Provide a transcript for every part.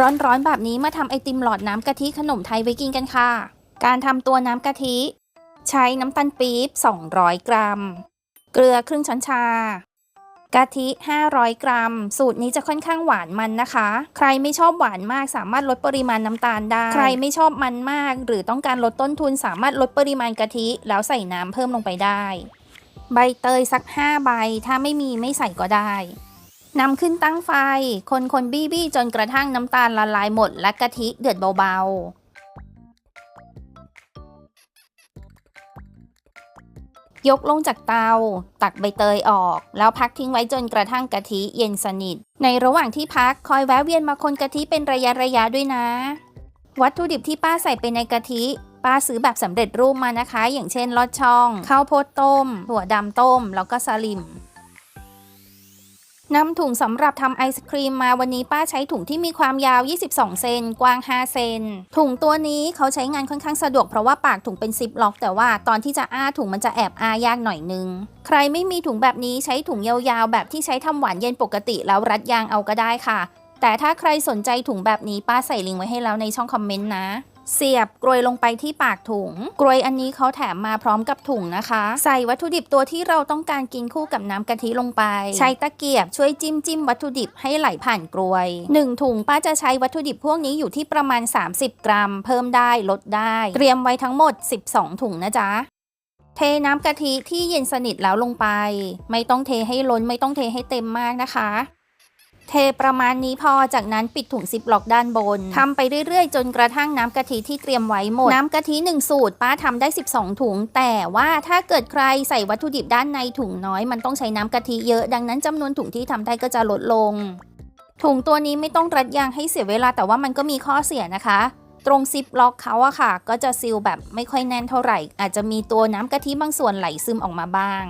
ร้อนๆแบบนี้มาทำไอติมหลอดน้ำกะทิขนมไทยไว้กินกันค่ะ การทำตัวน้ำกะทิ ใช้น้ำตาลปี๊บ 200 กรัม เกลือครึ่งช้อนชา กะทิ 500 กรัม สูตรนี้จะค่อนข้างหวานมันนะคะ ใครไม่ชอบหวานมากสามารถลดปริมาณน้ำตาลได้ ใครไม่ชอบมันมาก หรือต้องการลดต้นทุนสามารถลดปริมาณกะทิ แล้วใส่น้ำเพิ่มลงไปได้ ใบเตยสัก 5 ใบ ถ้าไม่มีไม่ใส่ก็ได้ นำขึ้นตั้งไฟ คนคนบี้บี้จนกระทั่งน้ำตาลละลายหมดและกะทิเดือดเบาๆ ยกลงจากเตา ตักใบเตยออก แล้วพักทิ้งไว้จนกระทั่งกะทิเย็นสนิท ในระหว่างที่พักคอยแวะเวียนมาคนกะทิเป็นระยะระยะๆด้วยนะ วัตถุดิบที่ป้าใส่ไปในกะทิป้าซื้อแบบสำเร็จรูปมานะคะ อย่างเช่นลอดช่อง ข้าวโพดต้ม ถั่วดำต้ม แล้วก็สลิม นำถุงสำหรับทำไอศครีมมาวันนี้ป้าใช้ถุงที่มีความยาว 22 เซน กว้าง 5 เซน ถุงตัวนี้เขาใช้งานค่อนข้างสะดวกเพราะว่าปากถุงเป็นซิปล็อก แต่ว่าตอนที่จะอ้าถุงมันจะแอบอ้ายากหน่อยนึง ใครไม่มีถุงแบบนี้ใช้ถุงยาวๆ แบบที่ใช้ทำหวานเย็นปกติแล้วรัดยางเอาก็ได้ค่ะ แต่ถ้าใครสนใจถุงแบบนี้ป้าใส่ลิงก์ไว้ให้แล้วในช่องคอมเมนต์นะ เสียบกรวยลงไปที่ปากถุง กรวยอันนี้เขาแถมมาพร้อมกับถุงนะคะ ใส่วัตถุดิบตัวที่เราต้องการกินคู่กับน้ำกะทิลงไป ใช้ตะเกียบช่วยจิ้มจิ้มวัตถุดิบให้ไหลผ่านกรวย 1 ถุงป้าจะใช้วัตถุดิบพวกนี้อยู่ที่ประมาณ 30 กรัม เพิ่มได้ลดได้ เตรียมไว้ทั้งหมด 12 ถุงนะจ๊ะเทน้ำกะทิที่เย็นสนิทแล้วลงไป ไม่ต้องเทให้ล้นไม่ต้องเทให้เต็มมากนะคะ เทประมาณนี้พอจากนั้นปิดถุงซิปล็อกด้านบนทำไปเรื่อยๆ จนกระทั่งน้ำกะทิที่เตรียมไว้หมด น้ำกะทิ1สูตรป้าทำได้ 12 ถุง แต่ว่าถ้าเกิดใครใส่วัตถุดิบด้านในถุงน้อย มันต้องใช้น้ำกะทิเยอะ ดังนั้นจำนวนถุงที่ทำได้ก็จะลดลง ถุงตัวนี้ไม่ต้องรัดยางให้เสียเวลาแต่ว่ามันก็มีข้อเสียนะคะตรงซิปล็อกเขาอะค่ะ ก็จะซีลแบบไม่ค่อยแน่นเท่าไหร่ อาจจะมีตัวน้ำกะทิบางส่วนไหลซึมออกมาบ้าง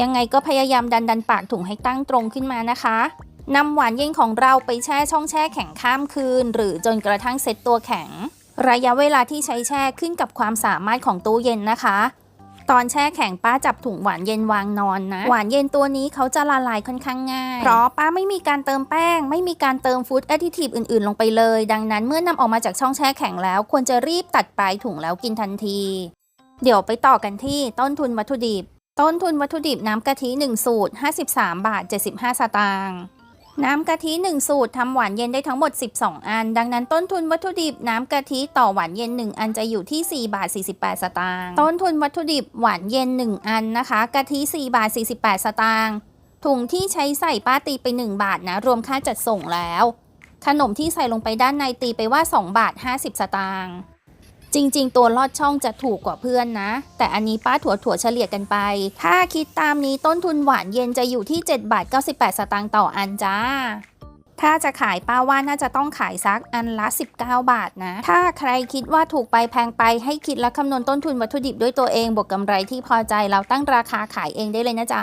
ยังไงก็พยายามดันดันปากถุงให้ตั้งตรงขึ้นมานะคะ นำหวานเย็นของเราไปแช่ช่องแช่แข็งข้ามคืน หรือจนกระทั่งเซ็ตตัวแข็ง ระยะเวลาที่ใช้แช่ขึ้นกับความสามารถของตู้เย็นนะคะ ตอนแช่แข็งป้าจับถุงหวานเย็นวางนอนนะ หวานเย็นตัวนี้เขาจะละลายค่อนข้างง่าย เพราะป้าไม่มีการเติมแป้ง ไม่มีการเติมฟู้ดแอดดิทีฟอื่นๆ ลงไปเลย ดังนั้นเมื่อนำออกมาจากช่องแช่แข็งแล้ว ควรจะรีบตัดปลายถุงแล้วกินทันที เดี๋ยวไปต่อกันที่ต้นทุนวัตถุดิบ ต้นทุนวัตถุดิบน้ำกะทิ1สูตร 53 บาท 75 สตางค์ น้ำกะทิ 1 สูตรทำหวานเย็นได้ทั้งหมด 12 อัน ดังนั้นต้นทุนวัตถุดิบน้ำกะทิต่อหวานเย็น 1 อันจะอยู่ที่ 4 บาท 48 สตางค์ต้นทุนวัตถุดิบหวานเย็น 1 อันนะคะกะทิ 4 บาท 48 สตางค์ถุงที่ใช้ใส่ป้าตีไป 1 บาทนะ รวมค่าจัดส่งแล้ว ขนมที่ใส่ลงไปด้านในตีไปว่า 2 บาท 50 สตางค์ จริง ๆ ตัวลอดช่องจะถูกกว่าเพื่อนนะ แต่อันนี้ป้าถั่วถั่วเฉลี่ยกันไป ถ้าคิดตามนี้ต้นทุนหวานเย็นจะอยู่ที่7บาท98 สตางค์ต่ออันจ้า ถ้าจะขายป้าว่าน่าจะต้องขายซักอันละ 19 บาทนะ ถ้าใครคิดว่าถูกไปแพงไปให้คิดและคำนวณต้นทุนวัตถุดิบด้วยตัวเองบวกกำไรที่พอใจเราตั้งราคาขายเองได้เลยนะจ๊ะ